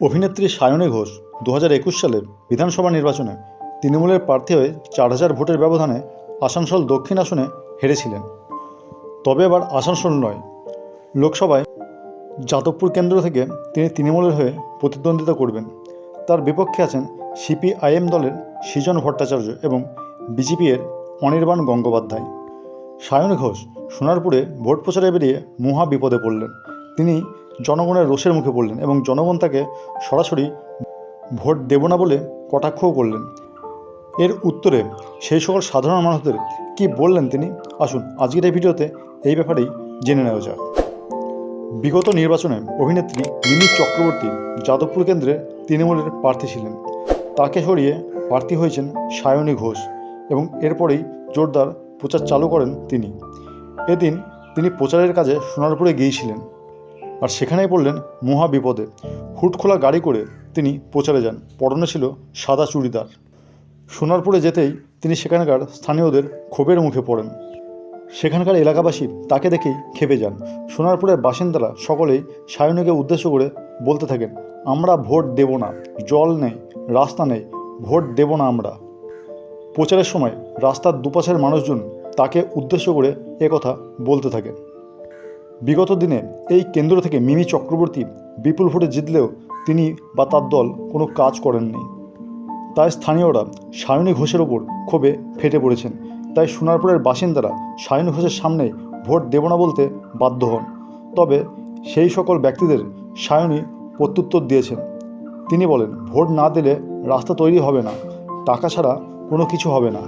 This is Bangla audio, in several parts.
অভিনেত্রী সায়নী ঘোষ দু হাজার একুশ সালের বিধানসভা নির্বাচনে তৃণমূলের প্রার্থী হয়ে চার হাজার ভোটের ব্যবধানে আসানসোল দক্ষিণ আসনে হেরেছিলেন। তবে এবার আসানসোল নয়, লোকসভায় যাদবপুর কেন্দ্র থেকে তিনি তৃণমূলের হয়ে প্রতিদ্বন্দ্বিতা করবেন। তার বিপক্ষে আছেন সিপিআইএম দলের সৃজন ভট্টাচার্য এবং বিজেপি এর অনির্বাণ গঙ্গোপাধ্যায়। সায়নী ঘোষ সোনারপুরে ভোট প্রচারে বেরিয়ে মহা বিপদে পড়লেন। তিনি জনগণের রোষের মুখে পড়লেন এবং জনগণ তাকে সরাসরি ভোট দেব না বলে কটাক্ষও করলেন। এর উত্তরে সেই সকল সাধারণ মানুষদের কি বললেন তিনি? আসুন আজকের এই ভিডিওতে এই ব্যাপারেই জেনে নেওয়া যাক। বিগত নির্বাচনে অভিনেত্রী মিমি চক্রবর্তী যাদবপুর কেন্দ্রে তৃণমূলের প্রার্থী ছিলেন। তাকে সরিয়ে প্রার্থী হয়েছেন সায়নী ঘোষ এবং এরপরেই জোরদার প্রচার চালু করেন তিনি। এদিন তিনি প্রচারের কাজে সোনারপুরে গিয়েছিলেন। আর সেখানেই পড়লেন মহা বিপদে। হুট খোলা গাড়ি করে তিনি প্রচারে যান। পরনে ছিল সাদা চুড়িদার। সোনারপুরে যেতেই তিনি সেখানকার স্থানীয়দের ক্ষোভের মুখে পড়েন। সেখানকার এলাকাবাসী তাকে দেখেই খেপে যান। সোনারপুরের বাসিন্দারা সকলেই সায়নীকে উদ্দেশ্য করে বলতে থাকেন, আমরা ভোট দেব না, জল নেই, রাস্তা নেই, ভোট দেব না আমরা। প্রচারের সময় রাস্তার দুপাশের মানুষজন তাকে উদ্দেশ্য করে একথা বলতে থাকেন। বিগত দিনে এই কেন্দ্র থেকে মিমি চক্রবর্তী বিপুল ভোটে জিতলেও তিনি বা তার দল কোনো কাজ করেননি। তাই স্থানীয়রা সায়নী ঘোষের ওপর ক্ষোভে ফেটে পড়েছেন। তাই সোনারপুরের বাসিন্দারা সায়নী ঘোষের সামনে ভোট দেব না বলতে বাধ্য হন। তবে সেই সকল ব্যক্তিদের সায়নী প্রত্যুত্তর দিয়েছেন। তিনি বলেন, ভোট না দিলে রাস্তা তৈরি হবে না। টাকা ছাড়া কোনো কিছু হবে না।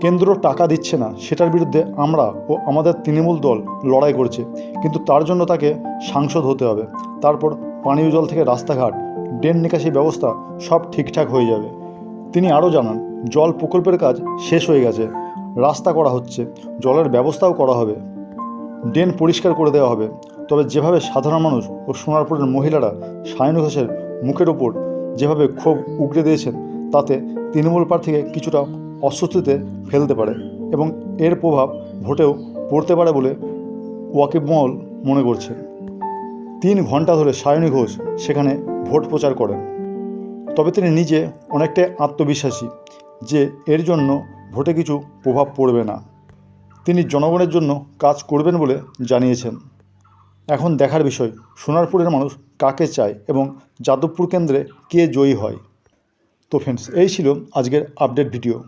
কেন্দ্র টাকা দিচ্ছে না, সেটার বিরুদ্ধে আমরা ও আমাদের তৃণমূল দল লড়াই করছে। কিন্তু তার জন্য তাকে সাংসদ হতে হবে। তারপর পানীয় জল থেকে রাস্তাঘাট, ড্রেন নিকাশি ব্যবস্থা সব ঠিকঠাক হয়ে যাবে। তিনি আরও জানান, জল প্রকল্পের কাজ শেষ হয়ে গেছে, রাস্তা করা হচ্ছে, জলের ব্যবস্থাও করা হবে, ড্রেন পরিষ্কার করে দেওয়া হবে। তবে যেভাবে সাধারণ মানুষ ও সোনারপুরের মহিলারা সায়নী ঘোষের মুখের ওপর যেভাবে ক্ষোভ উগড়ে দিয়েছেন, তাতে তৃণমূল প্রার্থীকে কিছুটা অস্বস্তিতে ফেলতে পারে এবং এর প্রভাব ভোটেও পড়তে পারে বলে ওয়াকিব মহল মনে করছে। তিন ঘণ্টা ধরে সায়নী ঘোষ সেখানে ভোট প্রচার করেন। তবে তিনি নিজে অনেকটাই আত্মবিশ্বাসী যে এর জন্য ভোটে কিছু প্রভাব পড়বে না। তিনি জনগণের জন্য কাজ করবেন বলে জানিয়েছেন। এখন দেখার বিষয়, সোনারপুরের মানুষ কাকে চায় এবং যাদবপুর কেন্দ্রে কে জয়ী হয়? তো ফ্রেন্ডস এই ছিল আজকের আপডেট ভিডিও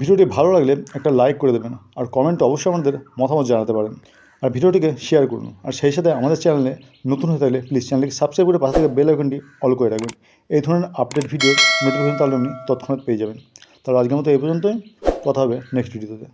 ভিডিওটি ভালো লাগলে একটা লাইক করে দেবেন আর কমেন্ট অবশ্যই আমাদের মতামত জানাতে পারেন। আর ভিডিওটিকে শেয়ার করুন। আর সেই সাথে আমাদের চ্যানেলে নতুন হয়ে থাকলে প্লিজ চ্যানেলটিকে সাবস্ক্রাইব করে পাশে থেকে বেল আইকনটি অল করে রাখবেন। এই ধরনের আপডেট ভিডিও নোটিফিকেশন তাহলে আপনি তৎক্ষণাৎ পেয়ে যাবেন। তাহলে আজকের মতো এই পর্যন্তই। কথা হবে নেক্সট ভিডিওতে